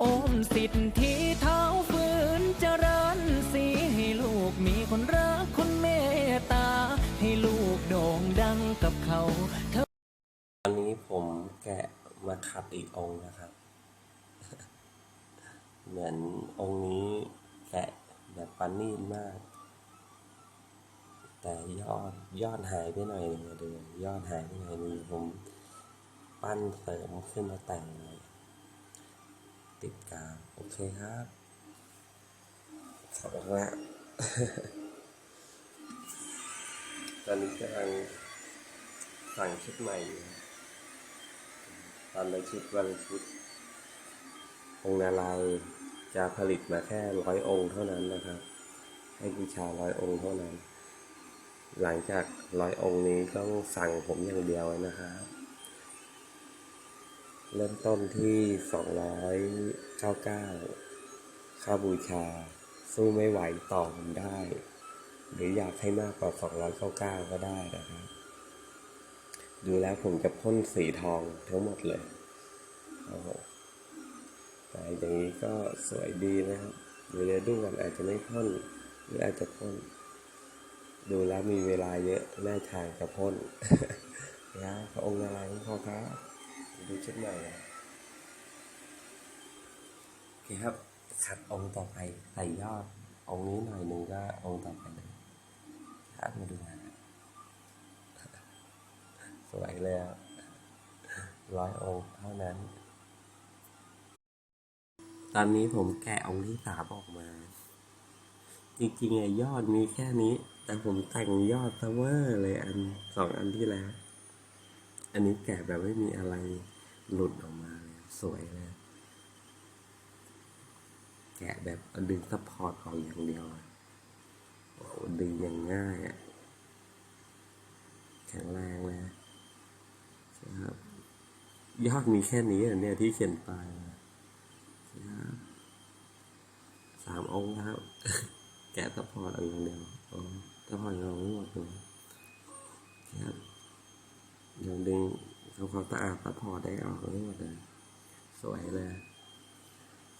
โอมสิทธิเท้าฝืนเจริญสีให้ลูกมีคนรักคนเมตตา ให้ลูกโด่งดังกับเขาเธอตอนนี้ผมแกะมาขัดอีกองค์นะครับ เหมือนองค์นี้แกะแบบปานนีตมาก แต่ยอดยอดหายไปหน่อยหนึงอะดูยอดหายไปหน่อยนึงผมปั้นเสริมขึ้นมาแต่งเลย ติดกาวโอเคครับขอบคุณมากตอนนี้กำลังสั่งชุดใหม่อยู่ตอนละชุดวันละชุด องค์นาลายจะผลิตมาแค่ร้อยองค์เท่านั้นนะครับ ให้บูชาร้อยองค์เท่านั้น หลังจากร้อยองค์นี้ต้องสั่งผมอย่างเดียวนะครับ เริ่มต้นที่สองร้อยเก้าเก้าค่าบูชา สู้ไม่ไหวต่อผมได้ หรืออยากให้มากกว่าสองร้อยเก้าเก้าก็ได้นะครับ ดูแล้วผมจะพ่นสีทองทั้งหมดเลยโอ้โหแต่อย่างนี้ก็สวยดีนะครับดูเรือด้วนอาจจะไม่พ่นหรืออาจจะพ่น ดูแล้วมีเวลาเยอะน่าทางจะพ่นนะพระองค์อะไรของพ่อครับ ดูชุดใหม่นะโอเคครับขัดองค์ต่อไปใส่ยอดองค์นี้หน่อยหนึ่งก็องค์ต่อไปเลยครับมาดูนะสวยเลยร้อยองค์เท่านั้น ตอนนี้ผมแกะองค์ที่สามออกมา จริงๆไอ้ยอดมีแค่นี้ แต่ผมแต่งยอดซะเวอร์เลยอันสองอันที่แล้ว อันนี้แกะแบบไม่มีอะไร หลุดออกมาเลยสวยเลยแกะแบบดึงซัพพอร์ตออกอย่างเดียวดึงอย่างง่ายอะแข็งแรงนะครับยอดมีแค่นี้เนี่ยที่เขียนไปนะครับสามองค์นะครับ แกะซัพพอร์ตเอาอย่างเดียวอ๋อซัพพอร์ตเราไม่หมดเลยนะครับยังดึง ทำความสะอาดซัพพอได้ออกไม่หมดเลยสวยเลย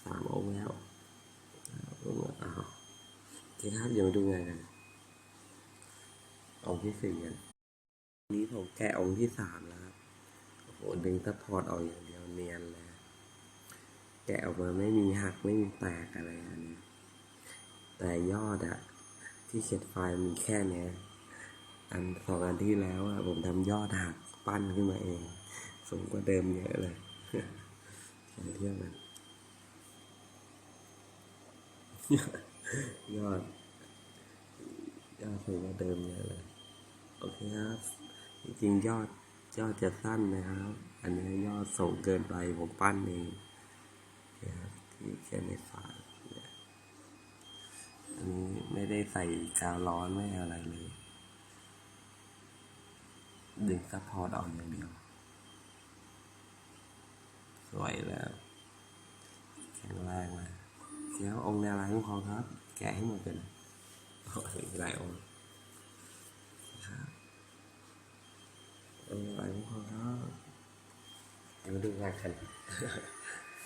สามองค์แล้วเอาเอาโอเครับเดี๋ยวมาดูงานกันองค์ที่สี่กันนี้ผมแกะองค์ที่สามแล้วครับโอ้โหดึงซัพพอร์ตออกอย่างเดียวเนียนเลยแกะออกมาไม่มีหักไม่มีแตกอะไรอันเนี้ยแต่ยอดอะที่เขียนไฟล์มีแค่เนี้ยอันสองอันที่แล้วอะผมทำยอดหัก ปั้นขึ้นมาเอง สูงกว่าเดิมเยอะเลยแข่งเที่ยบกันยอดยอดสูงกว่าเดิมเยอะเลย โอเคครับ จริงยอดยอดจะสั้นนะครับ อันนี้ยอดสูงเกินไปผมปั้นเองนะครับที่แค่ในฝานี่ยอันนี้ไม่ได้ใส่กาวร้อนไม่อะไรเลย ดึงซัพพอร์ตออกอย่างเดียว สวยแล้ว แข็งแรงเลยเสียวองค์แนวลายคุ้มคองครับ แกะให้หมดเลยนะโอ้ยหลายองค์เออหลายคุ้มครองครับเดี๋ยวมาดูงานกัน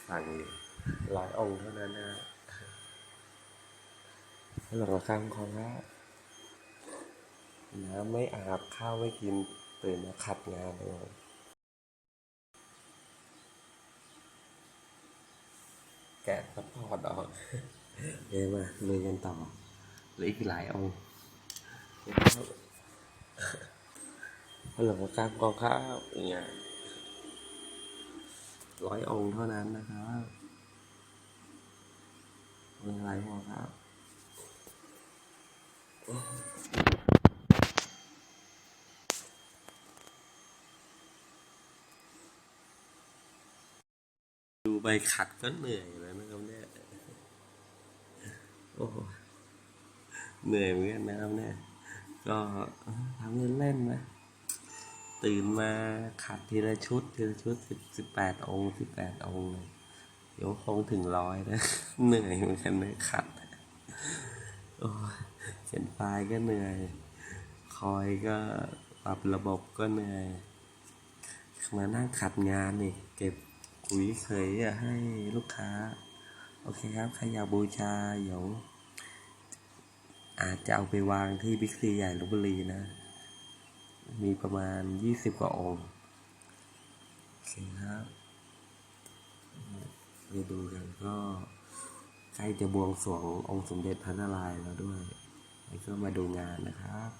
สั่งอยู่หลายองค์เท่านั้นนะหลังข้างคุ้มครองครับน้ำไม่อาบข้าวไม่กิน ตื่นมาขัดงานเลยแกะซัพอร์ตออกเดี๋ยวมาลุยกันต่อหลืออีกหลายองค์ฮัลโหลกลางกองข้าวอย่างเงี้ยร้อยองค์เท่านั้นนะครับมีอะไรพอครับ ใบขัดก็เหนื่อยแล้วนะครับเนี่ยโอ้เหนื่อยเหมือนกันนะครับเนี่ย ก็ทำเล่นๆนะ ตื่นมาขัดทีละชุด ทีละชุดสิบสิบแปดองค์สิบแปดองค์เลยเดี๋ยวคงถึงร้อยนะ เหนื่อยเหมือนกันเลยขัด โอ้เขียนไฟล์ก็เหนื่อย คอยก็ปรับระบบก็เหนื่อยมานั่งขัดงานนี่เก็บ ปุ๋ยเคยให้ลูกค้า โอเคครับ ใครอยากบูชาเดี๋ยว อาจจะเอาไปวางที่บิ๊กซีใหญ่ลพบุรีนะ มีประมาณยี่สิบกว่าองค์โอเคครับไปดูกันก็ใกล้จะบวงสรวงองค์สมเด็จพระนารายณ์แล้วด้วยแล้วก็มาดูงานนะครับ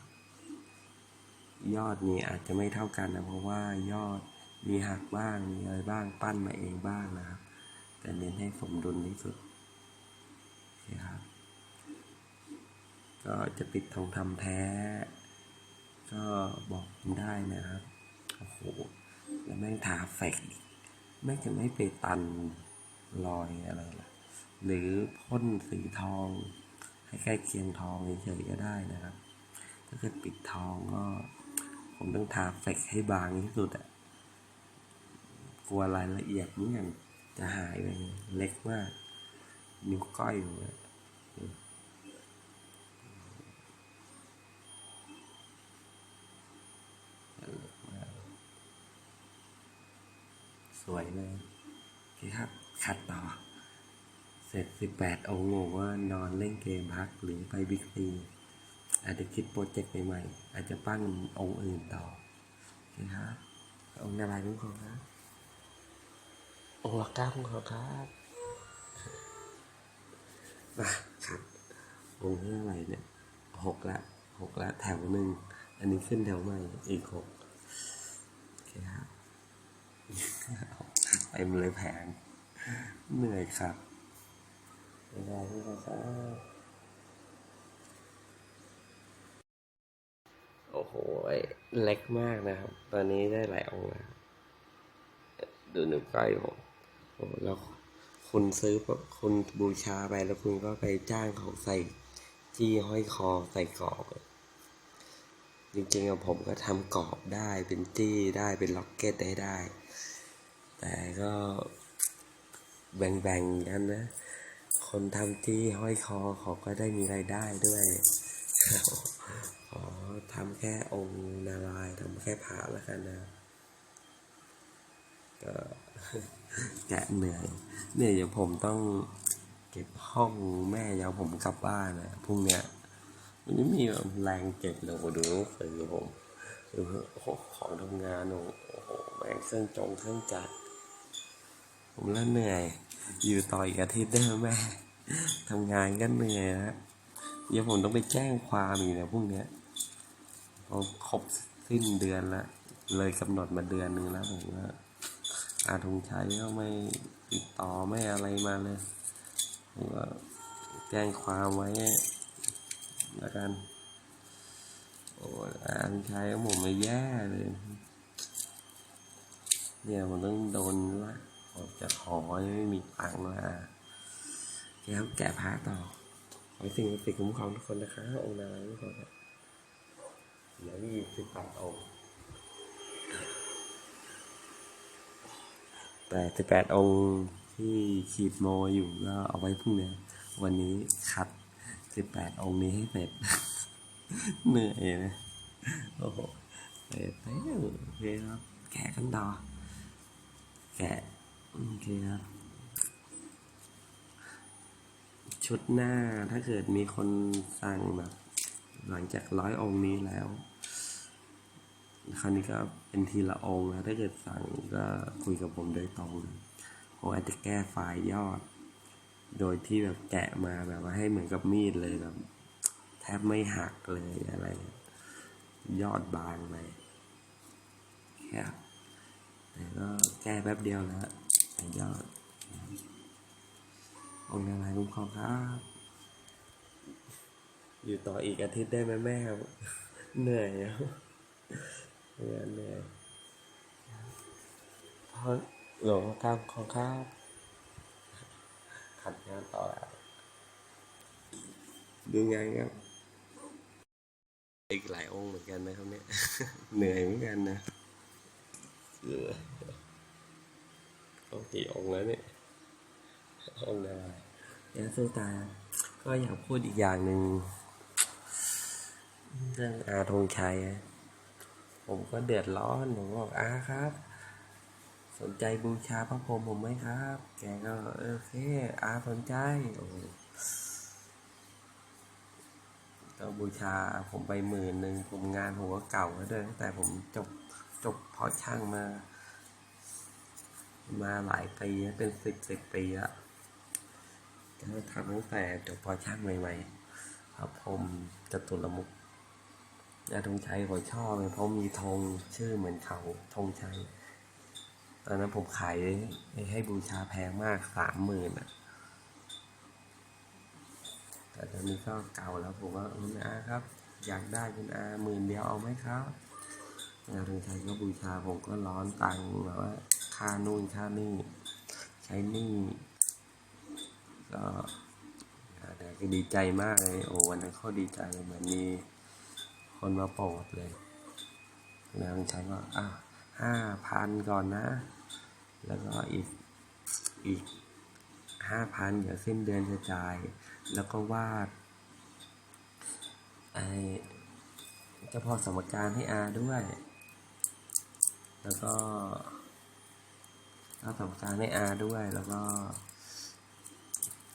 ยอดนี้อาจจะไม่เท่ากันนะ เพราะว่ายอด มีหักบ้างมีอะไรบ้างปั้นมาเองบ้างนะครับ แต่เน้นให้สมดุลที่สุดโอเครับก็จะปิดทองคำแท้ ก็บอกผมได้นะครับโอ้โหแล้วแม่งทาเฟกอีกแม่งจะไม่ไปตันรอยอะไรล่ะ หรือพ่นสีทอง ให้ใกล้เคียงทองเฉยๆก็ได้นะครับ ถ้าเกิดปิดทองก็ ผมต้องทาเฟกให้บางที่สุดอะ กลัวรายละเอียดนี่กันจะหายไปเล็กมาก นิ้วก้อยอยู่อะสวยเลยโอเครับคัดต่อ เสร็จสิบแปดองค์บอกว่านอนเล่นเกมพักหรือไปบิ๊กซีอาจจะคิดโปรเจกต์ใหม่ๆอาจจะปั้นองค์อื่นต่อโอเคครับองค์อะไรทุกคนครับ องค์ละเก้าองค์ครับมาครับองค์ที่เท่าไหร่เนี่ยหกละหกละแถวหนึ่ง อันนี้ขึ้นแถวใหม่อีกหกโอเคครับเต็มเลยแผงเหนื่อยครับไม่ได้ไม่ได้ครับโอ้โหเล็กมากนะครับ ตอนนี้ได้หลายองค์แล้วดูหนึ่งใกล้ผมโอ้ แล้วคุณซื้อคุณบูชาไปแล้วคุณก็ไปจ้างเขาใส่จี้ห้อยคอใส่กรอบจริงๆอะผมก็ทำกรอบได้เป็นจี้ได้เป็นล็อกเก็ตได้ได้ แต่ก็แบ่งๆกันนะ คนทำจี้ห้อยคอเขาก็ได้มีรายได้ด้วยขอทำแค่องค์นารายทำแค่พระแล้วกันนะก็ แกะเหนื่อยเนี่ยเดี๋ยวผมต้องเก็บห้องแม่ยาวผมกลับบ้านนะพรุ่งเนี้ยมันไม่มีแรงเก็บเลยดูหนังสือผมของทำงานโอ้โหแม่งเครื่องจงเครื่องจักรผมแล้วเหนื่อย อยู่ต่ออีกอาทิตย์ได้ไหมแม่ทำงานก็เหนื่อยนะเดี๋ยวผมต้องไปแจ้งความอีกนะพรุ่งเนี้ยพอครบสิ้นเดือนละเลยกำหนดมาเดือนหนึ่งแล้วผมว่า อาธงชัยก็ไม่ติดต่อไม่อะไรมาเลยผมก็แจ้งความไว้แล้วกันโอ้อาธงชัยก็ผมไม่แย่เลยเนี่ยผมต้องโดนละออกจากหอไม่มีตังค์มาแก้วแกะพระต่อขอให้สิ่งสิทธิ์คุ้มครองทุกคนนะคะองค์นารายณ์ทุกคนครับเหลือยี่สิบแปดองค์ แต่สิบแปดองค์ที่ขีดโมอยู่ก็เอาไว้พรุ่งนี้ วันนี้คัดสิบแปดองค์นี้ให้เสร็จ เหนื่อยนะโอ้โหเสร็จแล้วโอเคครับ แกะกันต่อ แกะ โอเคครับ ชุดหน้าถ้าเกิดมีคนสั่งแบบ หลังจากร้อยองค์นี้แล้ว คราวนี้ก็เป็นทีละองค์นะถ้าเกิดสั่งก็คุยกับผมโดยตรงผมอาจจะแก้ไฟล์ยอด โดยที่แบบแกะมาแบบว่าให้เหมือนกับมีดเลยแบบแทบไม่หักเลยอะไร ยอดบางไปแค่แต่ก็แก้แป๊บเดียวแล้วแต่ยอดองค์อะไรคุ้มครองครับ อยู่ต่ออีกอาทิตย์ได้ไหมแม่ เหนื่อยแล้ว เหนื่อยเหนื่อยเพราะหลวงข้ามของข้าขัดงานต่อแล้วดูงานครับอีกหลายองค์เหมือนกันนะครับเนี่ย เหนื่อยเหมือนกันนะเหนื่อยต้องกี่องค์แล้วเนี่ยองค์อะไรยาสู้ตา ก็อยากพูดอีกอย่างหนึ่งเรื่องอาธงชัยอะ ผมก็เดือดร้อน ผมบอกอาครับ สนใจบูชาพระพรหมผมไหมครับ แกก็โอเค อาสนใจโอ้ก็บูชาผมไปหมื่นหนึ่งผมงานผมก็เก่าแล้วด้วยแต่ผมจบจบพอช่างมา มาหลายปีเป็นสิบสิบปีละก็ทำตั้งแต่จบพอช่างใหม่ๆพระพรหมจตุรมุข ยาธงชัยผมชอบเลยเพราะมีธงชื่อเหมือนเขาธงชัย ตอนนั้นผมขายให้บูชาแพงมากสามหมื่นอะ แต่ตอนนี้ก็เก่าแล้วผมว่าคุณอาครับ อยากได้คุณอาหมื่นเดียวเอาไหมครับงานทงชัยก็บูชาผมก็ร้อนตังค์แบบว่าค่านู่นค่านี่ใช้นี่ก็ดีใจมากเลยโอ้วันนั้นเขาดีใจเหมือนมี คนมาโปรดเลยงานทงชัยก็อะห้าพันก่อนนะ แล้วก็อีกอีกห้าพันเดี๋ยวสิ้นเดือนจะจ่าย แล้วก็วาดไอเจ้าพ่อสมการให้อาด้วย แล้วก็วาสมการให้อาด้วย แล้วก็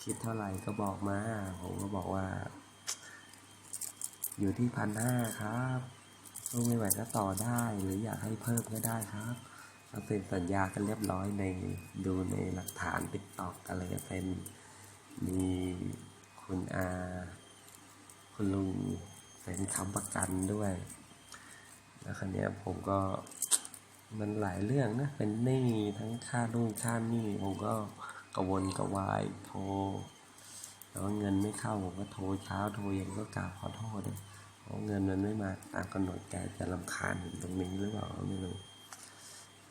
คิดเท่าไหร่ก็บอกมา ผมก็บอกว่า อยู่ที่พันห้าครับสู้ไม่ไหวก็ต่อได้หรืออยากให้เพิ่มก็ได้ครับเราเป็นสัญญากันเรียบร้อยในดูในหลักฐานติดต่ออะไรก็เป็นมีคุณอาคุณลุงเป็นค้ำประกันด้วยแล้วครั้นี้ผมก็มันหลายเรื่องนะ เป็นหนี้ทั้งค่านู่นค่าหนี่ผมก็กระวนกระวายโทรแล้วเงินไม่เข้าผมก็โทรเช้าโทรเย็นก็กราบขอโทษเลย เพราะเงินมันไม่มาตามกำหนดแกจะลำคาญผมตรงนี้หรือเปล่าไม่รู้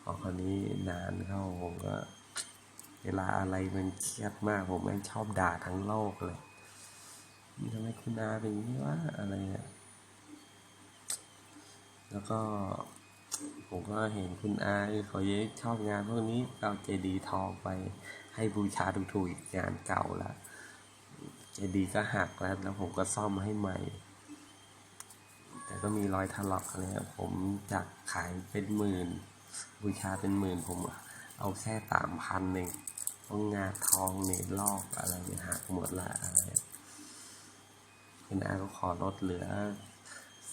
พอคราวนี้นานเข้าผมก็ เวลาอะไรมันเครียดมากผมไม่งชอบด่าทั้งโลกเลยทำไมคุณอาเป็นอย่างนี้วะอะไรอะแล้วก็ผมก็เห็นคุณอาเขาเยชอบงานพวกนี้เอาเจดีย์ทองไปให้บูชาถูกๆงานเก่าละเจดีย์ก็หักแล้วแล้วผมก็ซ่อมให้ใหม่ แต่ก็มีรอยถลอกอะไรอะผมจากขายเป็นหมื่น บูชาเป็นหมื่น ผมเอาแค่สามพันเองเพราะงาทองเนี่ยลอกอะไรเนี่ยหักหมดละอะไรคุณอาก็ขอลดเหลือ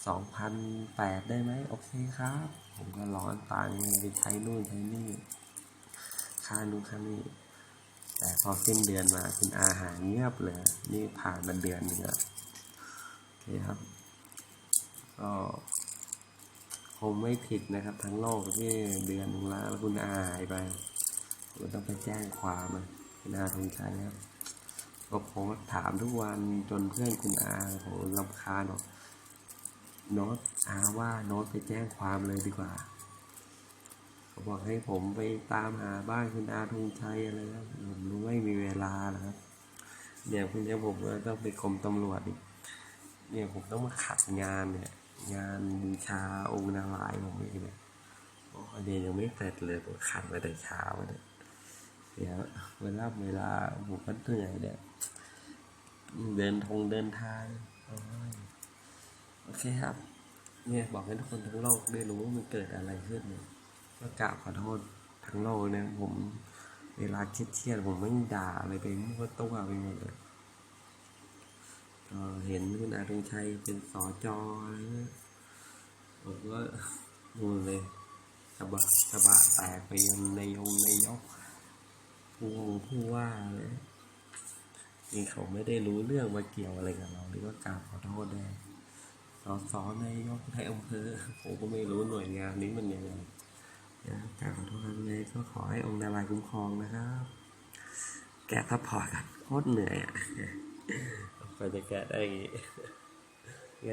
สองพันแปดได้ไหมโอเคครับ ผมก็ร้อนตังค์ไปใช้นู่นใช้นี่ ค่านู่นค่านี่แต่พอสิ้นเดือนมาคุณอาหายเงียบเลย นี่ผ่านมาเดือนหนึ่งอะโอเคครับ ก็คงไม่ผิดนะครับ ทั้งโลกที่เดือนหนึงแล้วแล้วคุณอาหายไปผมต้องไปแจ้งความอะคุณอาทงชัยครับก็ผมถามทุกวันจนเพื่อนคุณอาผมรำคาญบอกโน้ตอาว่าโน้ตไปแจ้งความเลยดีกว่าเขาบอกให้ผมไปตามหาบ้านคุณอาทงชัยอะไรนะผมรู้ไม่มีเวลานะครับเนี่ยคุณจะผมก็ต้องไปกรมตำรวจอีกเนี่ยผมต้องมาขัดงานเนี่ย งานบูชาองค์นารายณ์ผมอีกเนี่ยโอ้เดี๋ยวยังไม่เสร็จเลยผมขัดมาแต่เช้าเนี่ยเดี๋ยวเวลาเวลาผมก็เหนื่อยเนี่ยเดินทงเดินทางโอ้ยโอเคครับ เนี่ยบอกให้ทุกคนทั้งโลกได้รู้ว่ามันเกิดอะไรขึ้นเนี่ยก็กราบขอโทษทั้งโลกเนี่ยผมเวลาเครียดๆผมไม่ด่าอะไรไปมั่วตัวไปหมดเลย เห็นคุณอาตงชัยเป็นสอจออะไรเงี้ยผมก็นู่นเลยกระบะกระบะแตกไปยังในยงในยกผู้วงผู้ว่าเลยนี่เขาไม่ได้รู้เรื่องมาเกี่ยวอะไรกับเราหรือว่ากราบขอโทษได้สอสอนยกในอำเภอผมก็ไม่รู้หน่วยงานนี้มันยังไงนะกราบขอโทษยังไงก็ขอให้องค์นารายคุ้มครองนะครับ แกซัพพอร์ตกันโคตรเหนื่อยอะ กว่าจะแกะได้อย่างงี้ไง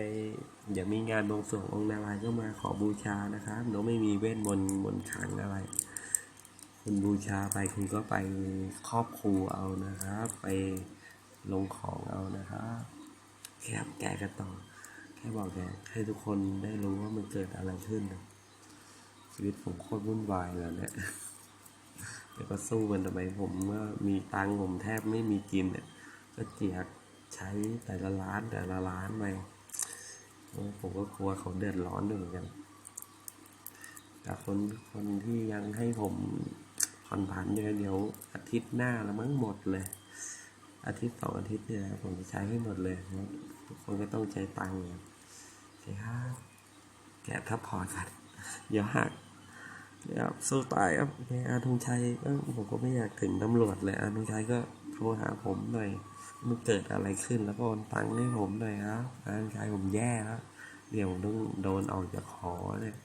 เดี๋ยวมีงานบวงสรวงองค์นารายก็มาขอบูชานะครับหนูไม่มีเวทมนต์มนต์ขังอะไร คุณบูชาไปคุณก็ไปครอบครูเอานะครับ ไปลงของเอานะครับแค่แกะกันต่อแค่บอกแกให้ทุกคนได้รู้ว่ามันเกิดอะไรขึ้นนะชีวิตผมโคตรวุ่นวายแล้วเนี่ยแล้วก็สู้มันทำไมผมว่ามีตังผมแทบไม่มีกินเนี่ย ก็เจียกใช้แต่ละร้านแต่ละร้านไปผมก็กลัวเขาเดือดร้อนด้วยเหมือนกัน แต่คนคนที่ยังให้ผมผ่อนผันอยู่เดี๋ยวอาทิตย์หน้าล้วมั้งหมดเลย อาทิตย์สองอาทิตย์เนี่ยผมจะใช้ให้หมดเลยนะทุกคนก็ต้องใจตังค์เนี่ยเครับแกะทับพอกันเดี๋ยวหักเดี๋ยวสู้ตายครับอเคอาธงชัยก็ผมก็ไม่อยากถึงตำรวจเลยอาธงชัยก็โทรหาผมหน่อย มันเกิดอะไรขึ้นแล้วก็โอนตังค์ให้ผมหน่อยครับอางชัยผมแย่แล้วเดี๋ยวผมต้องโดนออกจากหอเนี่ย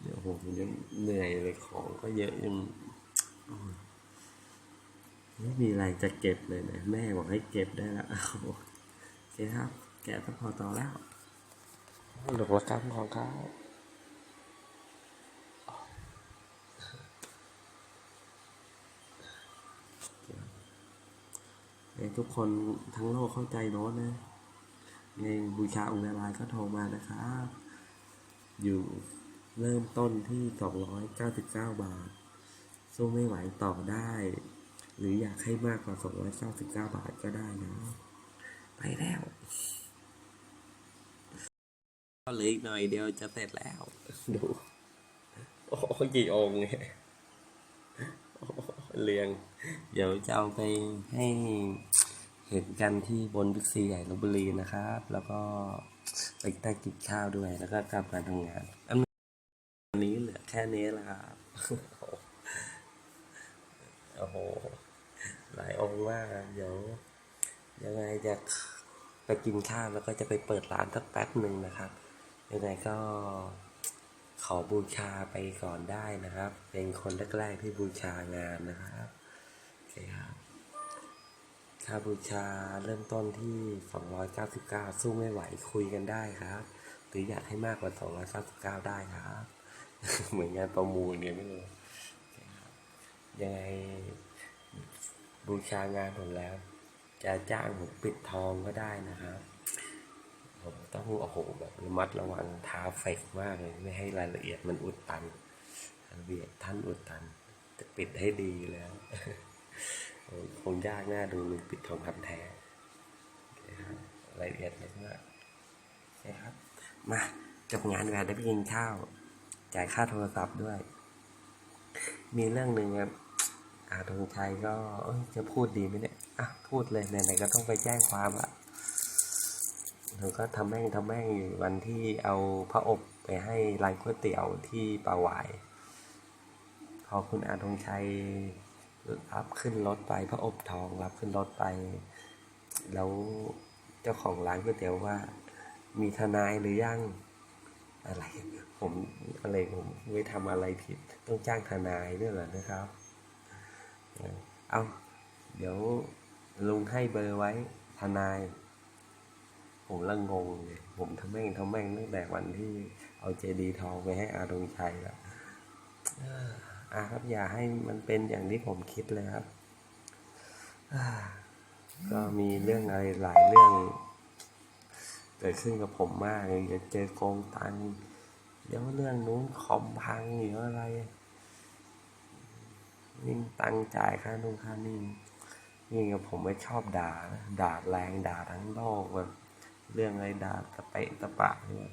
เดี๋ยวผมยังเหนื่อยเลยของก็เยอะยังไม่มีอะไรจะเก็บเลยนะแม่บอกให้เก็บได้แล้วโอเคครับ แกะต้องพอต่อแล้วหลกระกรรมของเขา ให้ทุกคนทั้งโลกเข้าใจโน้ตนะในบูชาองค์นารายณ์ก็โทรมานะครับ อยู่เริ่มต้นที่ 299 บาท สู้ไม่ไหวต่อได้ หรืออยากให้มากกว่า 299 บาทก็ได้นะ ไปแล้วก็เหลืออีกหน่อยเดียวจะเสร็จแล้ว ดู โอ้โหกี่องค์เนี่ยเรียง เดี๋ยวจะเอาไปให้เห็นกันที่บนบิ๊กซีใหญ่ลบบุรีนะครับ แล้วก็ไปได้กินข้าวด้วย แล้วก็กลับมาทำงานอันนี้เหลือแค่นี้แหละครับโอ้โห หลายองค์มากเดี๋ยวยังไงจะไปกินข้าวแล้วก็จะไปเปิดร้านสักแป๊บหนึ่งนะครับ ยังไงก็ขอบูชาไปก่อนได้นะครับ เป็นคนแรกๆที่บูชางานนะครับ คครับค่าบูชาเริ่มต้นที่ 299 สู้ไม่ไหวคุยกันได้ครับ หรืออยากให้มากกว่า 299 ได้ครับ เหมือนงานประมูลเนี่ยไม่รู้โอเคครับยังไงบูชางานผมแล้ว จะจ้างผมปิดทองก็ได้นะครับผมต้องโอ้โหแบบระมัดระวังท้าเฟกมากเลยไม่ให้รายละเอียดมันอุดตันระเบียดท่านอุดตันจะปิดให้ดีแล้ว คงยากหน้าดูมันปิดทองคำแท้โอเครับรายละเอียดเยอะมากโอเครับ มาจบงานกันได้ไปกินข้าว จ่ายค่าโทรศัพท์ด้วย มีเรื่องหนึ่งครับอาธงชัยก็จะพูดดีไหมเนี่ยอะพูดเลยไหนๆก็ต้องไปแจ้งความละเราก็ทำแม่งทำแม่งอยู่วันที่เอาพระอบไปให้ร้านก๋วยเตี๋ยวที่ป่าหวาย พอคุณอาธงชัย รับขึ้นรถไปพระอบทองรับขึ้นรถไป แล้วเจ้าของร้านก๋วยเตี๋ยวว่า มีทนายหรือยังอะไรผมอะไรผมไม่ทำอะไรผิด ต้องจ้างทนายด้วยเหรอนะครับ เอาเดี๋ยวลุงให้เบอร์ไว้ทนาย ผมละงงเลยผมทำแม่งทำแม่งตั้งแต่วันที่เอาเจดีทองไปให้อาดงชัยแล้ว อ่ออ่าครับ อย่าให้มันเป็นอย่างที่ผมคิดเลยครับ ก็มีเรื่องอะไรหลายเรื่อง เกิดขึ้นกับผมมากเลยจะเจอโกงตังเดี๋ยวเรื่องนู้นคอมพังเดี๋ยวอะไรยิ่งตังจ่ายค่านู่นค่านี่นี่กับผมไม่ชอบด่า ด่าแรงด่าทั้งโลกแบบเรื่องอะไรด่าตะเปะตะปะเนี่ย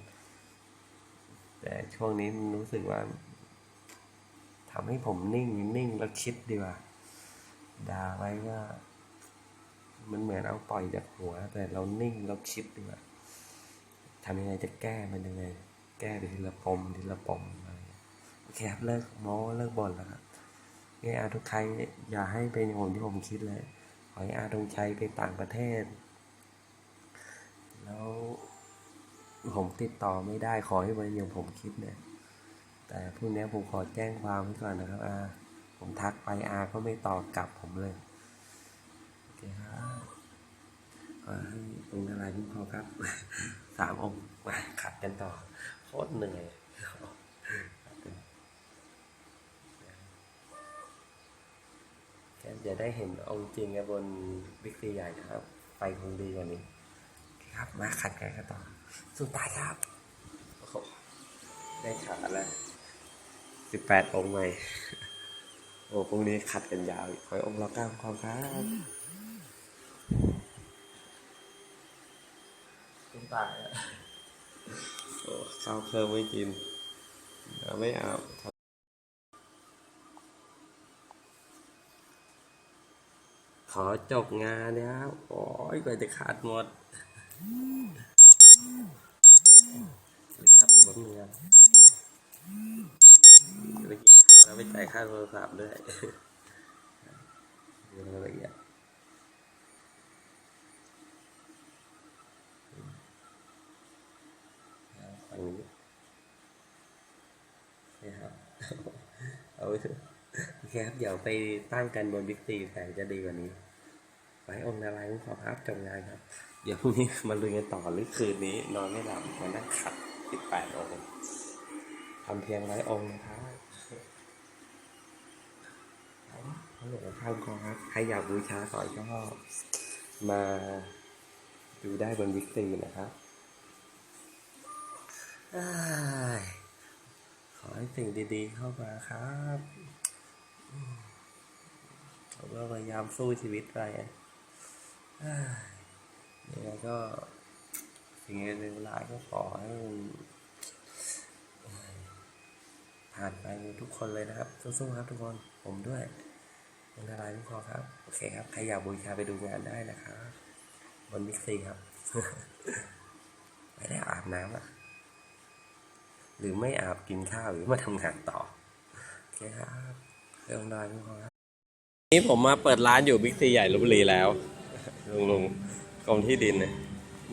แต่ช่วงนี้รู้สึกว่า ทำให้ผมนิ่งนิ่งแล้วคิดดีกว่าด่าไว้ก็ มันเหมือนเอาปล่อยจากหัว แต่เรานิ่งเราคิดดีกว่าทำยังไงจะแก้มันยังไง แก้ไปทีละปมทีละปมอะไรโอเคครับเลิกโม้เลิกบ่นแล้วครับนี่อาทุกใครอย่าให้เป็นอย่างที่ผมคิดเลยขอให้อาตงชัยไปต่างประเทศ แล้วผมติดต่อไม่ได้ขอให้มันอย่างผมคิดเนี่ย แต่พรุ่งนี้ผมขอแจ้งความไว้ก่อนนะครับอาผมทักไปอาก็ไม่ตอบกลับผมเลยโอเคครับขอให้องค์นารคุ้มครองครับสามองค์มาขัดกันต่อโคตรเหนื่อยแค่จะได้เห็นองค์จริงบนบิ๊กซีใหญ่นะครับ ไปคงดีกว่านี้ ครับมาขัดกันกันต่อ สุดท้ายครับ ได้ขาแล้ว สิบแปดองค์ใหม่ โอ้พรุ่งนี้ขัดกันยาวอีกขอให้องค์ละเก้าความครับสุดตายแล้วโอ้ข้าวเพิ่มไม่กินเอาไม่เอาขอจบงานเนี่ยครับโอ้ยกว่าจะขาดหมดสวัสดีครับผมเมีย ไปกินข้าวแล้วไปจ่ายค่าโทรศัพท์ด้วยเรื่องละเอียดฝั่งนี้นี่ครับเอาไว้เถอะโอเคครับ เดี๋ยวไปตั้งกันบนบิ๊กซีแสงจะดีกว่านี้ไว้องค์นารายณ์ขอครับจบงานครับ เดี๋ยวพรุ่งนี้มาลุยกันต่อหรือคืนนี้ นอนไม่หลับมานั่งขัดสิบแปดองค์ ทำเพียงร้อยองค์นะครับทั้งหมดข้าวกอครับใครอยากบูชาก่อนก็มาดูได้บนบิ๊กซีนะครับอขอให้สิ่งดีๆเข้ามาครับผมก็พยายามสู้ชีวิตไปอ้ายยังไงก็สิ่งเลวร้ายก็ขอให้ ผ่านไปทุกคนเลยนะครับ สู้ๆครับทุกคนผมด้วยอันตรายไม่พอครับ โอเคครับ ใครอยากบูชาไปดูงานได้นะครับบนบิ๊กซีครับ ไม่ได้อาบน้ำอะ หรือไม่อาบกินข้าวหรือมาทำงานต่อ โอเคครับเรื่องนอนไม่พอครับนี่ผมมาเปิดร้านอยู่บิ๊กซีใหญ่ลบุรีแล้วลุงลุงกรมที่ดิน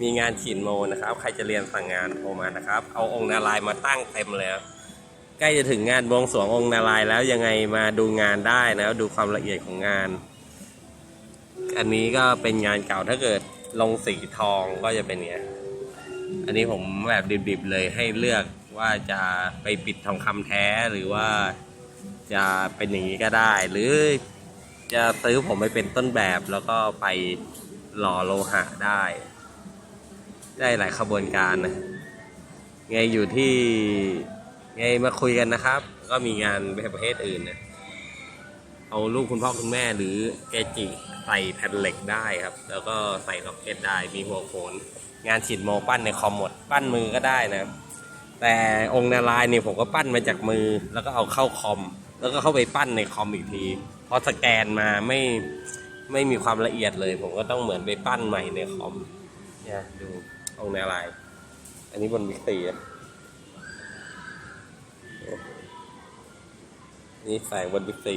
มีงานฉีดโมนะครับ ใครจะเรียนสั่งงานโทรมานะครับ เอาองค์นารายมาตั้งเต็มเลยครับ ใกล้จะถึงงานบวงสรวงองค์นารายณ์แล้วยังไงมาดูงานได้นะดูความละเอียดของงาน อันนี้ก็เป็นงานเก่าถ้าเกิดลงสีทองก็จะเป็นเนี้ยอันนี้ผมแบบดิบๆเลยให้เลือกว่าจะไปปิดทองคำแท้หรือว่าจะเป็นอย่างนี้ก็ได้ หรือจะซื้อผมไปเป็นต้นแบบแล้วก็ไปหล่อโลหะได้ ได้หลายขบวนการนะไงอยู่ที่ ไงมาคุยกันนะครับ ก็มีงานประเภทอื่นนะเอาลูกคุณพ่อคุณแม่หรือเกจิใส่แผ่นเหล็กได้ครับ แล้วก็ใส่ล็อกเก็ตได้มีหัวโขน งานฉีดโมปั้นในคอมหมด ปั้นมือก็ได้นะ แต่องค์นารายณ์เนี่ยผมก็ปั้นมาจากมือ แล้วก็เอาเข้าคอม แล้วก็เข้าไปปั้นในคอมอีกทีพอสแกนมาไม่ไม่มีความละเอียดเลย ผมก็ต้องเหมือนไปปั้นใหม่ในคอมเนี่ยดูองค์นารายณ์อันนี้บนบิ๊กซี นี่แสงบนบิ๊กซี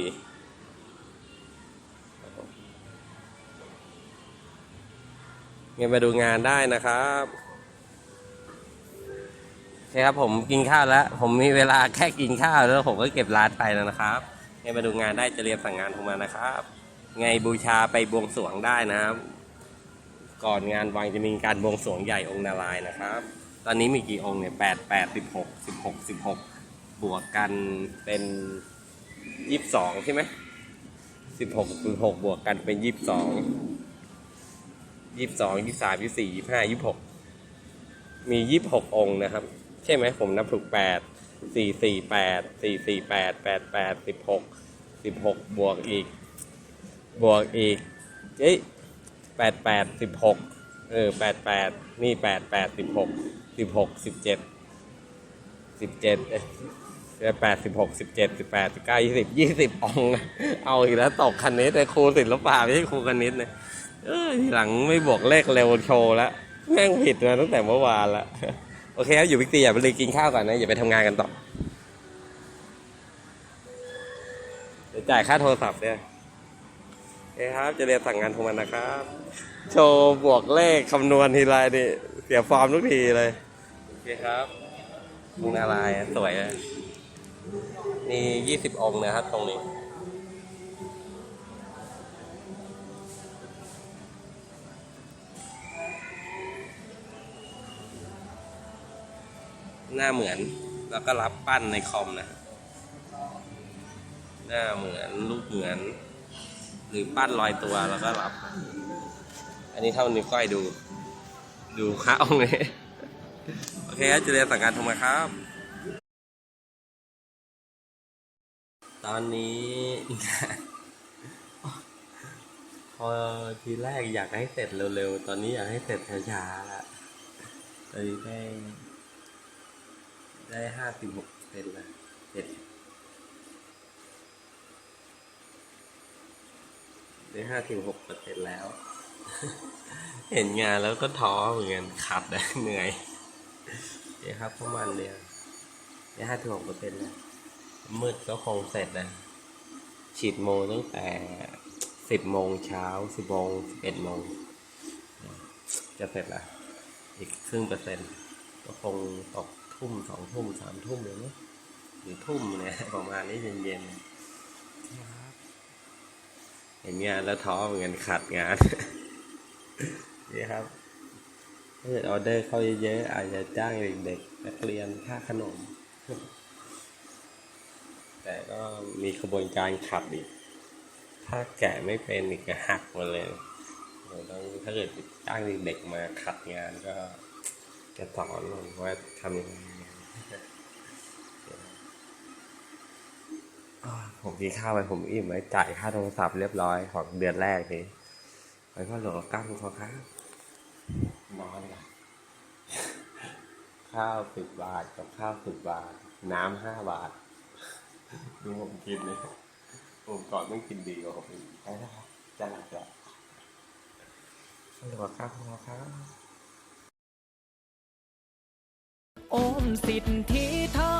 งั้นมาดูงานได้นะครับโอเคครับผมกินข้าวแล้ว ผมมีเวลาแค่กินข้าวแล้วผมก็เก็บร้านไปแล้วนะครับงั้นมาดูงานได้จะเรียนสั่งงานโทรมานะครับ ไงบูชาไปบวงสรวงได้นะครับ ก่อนงานวางจะมีการบวงสรวงใหญ่องค์นารายณ์นะครับ ตอนนี้มีกี่องค์เนี่ยแปดแปดสิบหกสิบหกสิบหกบวกกันเป็น ยี่สิบสองใช่ไหมสิบหกสิบหกบวกกันเป็นยี่สิบสองยี่สิบสองยี่สามยี่สี่ยี่ห้ายี่สิบหกมียี่สิบหกองค์นะครับ ใช่ไหมผมนับถูกแปดสี่สี่แปดสี่สี่แปดแปดแปดสิบหกสิบหกบวกอีก บวกอีกเอ้ยแปดแปดสิบหกเออแปดแปดนี่แปดแปดสิบหกสิบหกสิบเจ็ดสิบเจ็ด แปดสิบหกสิบเจ็ดสิบแปดสิบเก้ายี่สิบยี่สิบองเอาอีกแล้วตกคณิตแต่ครูศิลปะไม่ใช่ครูคณิตเลยเออทีหลังไม่บอกเลขเร็วโชว์แล้วแม่งผิดมาตั้งแต่เมื่อวานละโอเคครับอยู่พิกตีอย่าไปเลยกินข้าวก่อนนะอย่าไปทำงานกันต่อเดี๋ยวจ่ายค่าโทรศัพท์เนี่ยโอเคครับจะเรียนสั่งงานโทรมานนะครับ โชว์บวกเลขคำนวณทีไรนี่เสียฟอร์มทุกทีเลย โอเคครับมุงอะไรสวยเลย มียี่สิบองค์นะครับตรงนี้ หน้าเหมือนแล้วก็รับปั้นในคอมนะ หน้าเหมือนรูปเหมือน หรือปั้นลอยตัวแล้วก็รับ อันนี้เท่านิ้วก้อยดู ดูข้าวเลยโอเคครับจะเรียนสังการโทรมาครับ ตอนนี้ พอทีแรกอยากให้เสร็จเร็วๆ ตอนนี้อยากให้เสร็จช้าๆละตอนนี้ได้ ได้ห้าสิบหกเซ็นต์แล้วเห็นได้ห้าถึงหกเปอร์เซ็นแล้ว เห็นงานแล้วก็ท้อเหมือนกันขัดเหนื่อยนี่ครับประมาณเดียวได้ห้าถึงหกเปอร์เซ็นต์แล้ว มืดก็คงเสร็จนะ ฉีดโมงตั้งแต่สิบโมงเช้าสิบโมงสิบเอ็ดโมง จะเสร็จละอีกครึ่งเปอร์เซ็นต์ ก็คงตกทุ่มสองทุ่มสามทุ่มเลยมั้ยหรือทุ่มเนี่ยประมาณนี้เย็นๆครับเห็นงานแล้วท้อเหมือนกันขาดงาน นี่ครับถ้าเกิดออเดอร์เข้าเยอะๆอาจจะจ้างเด็กๆนักเรียนค่าขนม แต่ก็มีกระบวนการขัดอีก ถ้าแกะไม่เป็นอีกก็หักหมาเลยเราต้องถ้าเกิดจ้างเด็กๆมาขัดงานก็จะสอนมันว่าทำยังไงอ่าผมกินข้าวไปผมอิ่มไว้จ่ายค่าโทรศัพท์เรียบร้อยของเดือนแรกนี้ไปก็เหลือกั้งพอครับนอนกันข้าวสิบบาทกับข้าวสิบบาท น้ำห้าบาท ดูผมกินเลยผมก่อนต้องกินดีกว่าผมอีกใช่ไหมครับจะหลับแล้วหลับครับหลับครับโอมสิทธิเท้า